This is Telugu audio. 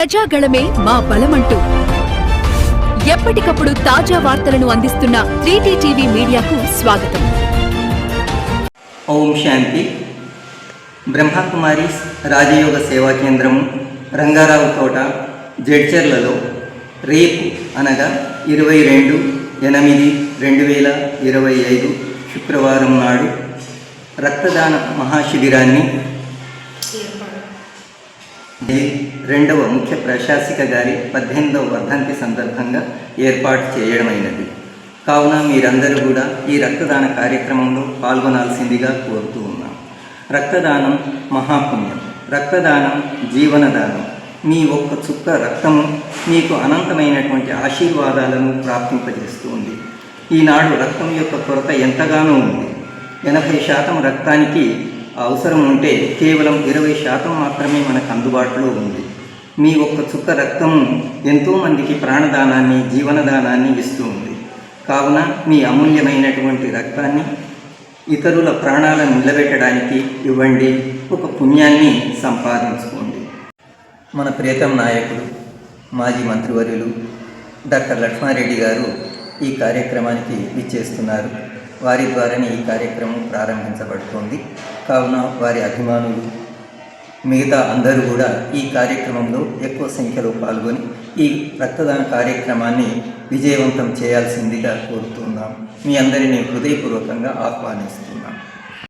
ప్రజాగళమే మా బలమంటూ. ఎప్పటికప్పుడు తాజా వార్తలను అందిస్తున్న త్రీటీ టీవీ మీడియాకు స్వాగతం. ఓం శాంతి. బ్రహ్మకుమారీస్ రాజయోగ సేవా కేంద్రము రంగారావు తోట జడ్చర్లలో రేపు అనగా ఇరవై రెండు ఎనిమిది రెండు వేల ఇరవై ఐదు శుక్రవారం నాడు రక్తదాన మహాశిబిరాన్ని రెండవ ముఖ్య ప్రశాసిక గారి పద్దెనిమిదవ వర్ధంతి సందర్భంగా ఏర్పాటు చేయడమైనది. కావున మీరందరూ కూడా ఈ రక్తదాన కార్యక్రమంలో పాల్గొనాల్సిందిగా కోరుతూ ఉన్నాం. రక్తదానం మహాపుణ్యం. రక్తదానం జీవనదానం. మీ ఒక్క చుక్క రక్తము మీకు అనంతమైనటువంటి ఆశీర్వాదాలను ప్రాప్తింపజేస్తుంది ఈనాడు రక్తం యొక్క కొరత ఎంతగానో ఉంది. ఎనభై శాతం రక్తానికి అవసరం ఉంటే కేవలం ఇరవై శాతం మాత్రమే మనకు అందుబాటులో ఉంది. మీ ఒక్క చుక్క రక్తము ఎంతోమందికి ప్రాణదానాన్ని జీవనదానాన్ని ఇస్తూ ఉంది. కావున మీ అమూల్యమైనటువంటి రక్తాన్ని ఇతరుల ప్రాణాలను నిలబెట్టడానికి ఇవ్వండి. ఒక పుణ్యాన్ని సంపాదించుకోండి. మన ప్రియతం నాయకుడు మాజీ మంత్రివర్యులు డాక్టర్ లక్ష్మారెడ్డి గారు ఈ కార్యక్రమానికి విచ్చేస్తున్నారు. వారి ద్వారానే ఈ కార్యక్రమం ప్రారంభించబడుతోంది. కావున వారి అభిమానులు మిగతా అందరూ కూడా ఈ కార్యక్రమంలో ఎక్కువ సంఖ్యలో పాల్గొని ఈ రక్తదాన కార్యక్రమాన్ని విజయవంతం చేయాల్సిందిగా కోరుతున్నాం. మీ అందరినీ హృదయపూర్వకంగా ఆహ్వానిస్తున్నాం.